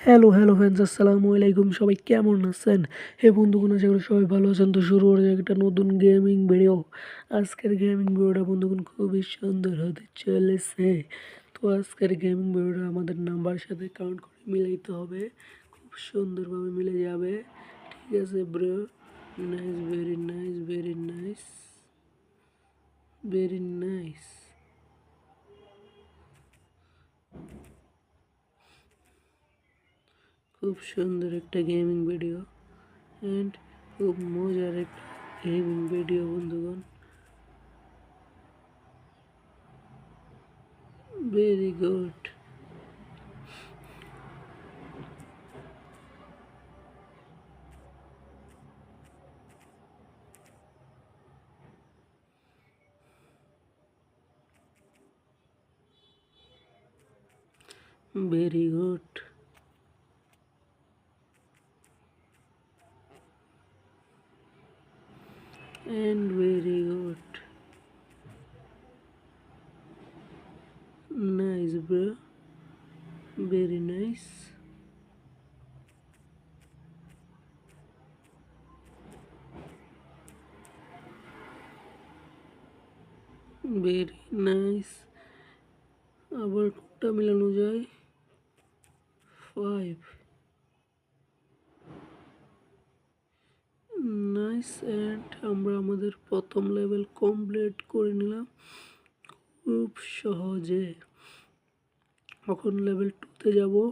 Hello hello friends আসসালামু আলাইকুম। সবাই কেমন আছেন? হে বন্ধুগণ, আশা করি সবাই ভালো আছেন। তো শুরু করা একটা নতুন গেমিং ভিডিও আজকের গেমিং ভিডিওটা বন্ধুগণ খুবই সুন্দর হতে চলেছে। তো আজকের গেমিং ভিডিওটা আমাদের নাম্বার সাথে কাউন্ট করে মিলাইতে হবে। খুব সুন্দরভাবে মিলে যাবে। ঠিক আছে bro nice very nice very nice very nice খুব সুন্দর একটা গেমিং ভিডিও অ্যান্ড খুব মজার একটা গেমিং ভিডিও বন্ধুগণ very good very good and very good nice bro very nice very nice আবার কোনটা মিলানো যায় ফাইভ নাইস অ্যান্ড আমরা আমাদের প্রথম লেভেল কমপ্লিট করে নিলাম। খুব সহজে। এখন লেভেল টুতে যাব।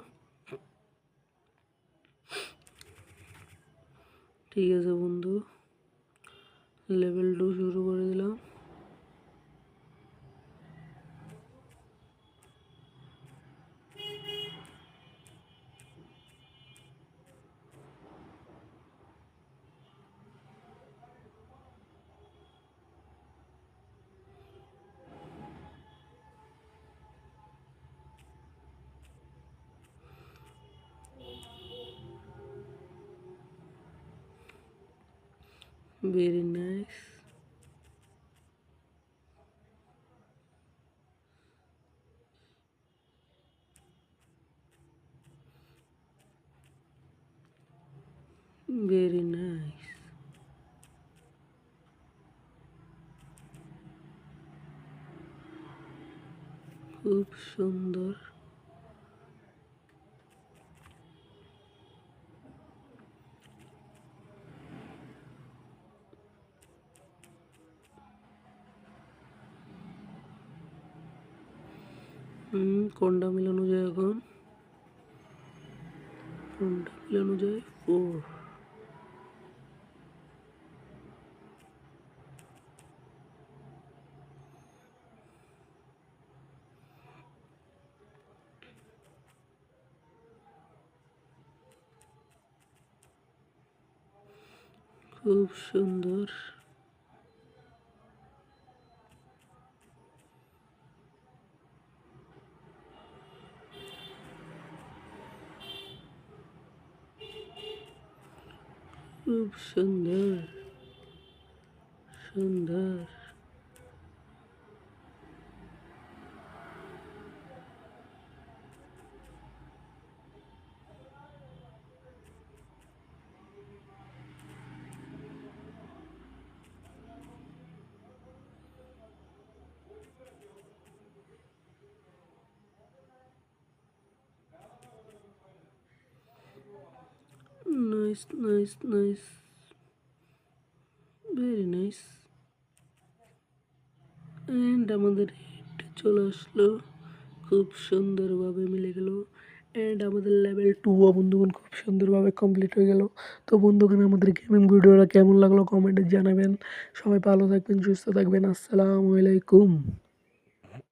ঠিক আছে বন্ধু। লেভেল টু শুরু করে দিলাম। very nice very nice খুব সুন্দর কোনটা মিলানো যায় এখন? কোনটা মিলানো যায় ফোর খুব সুন্দর। খুব সুন্দর সুন্দর। Nice nice nice. Very nice. And আমাদের হিট চলে আসলো। খুব সুন্দরভাবে মিলে গেল। অ্যান্ড আমাদের লেভেল টুও বন্ধুগণ খুব সুন্দরভাবে কমপ্লিট হয়ে গেল। তো বন্ধুগণ, আমাদের গেমিং ভিডিওটা কেমন লাগল কমেন্টে জানাবেন। সবাই ভালো থাকবেন, সুস্থ থাকবেন। আসসালামু আলাইকুম।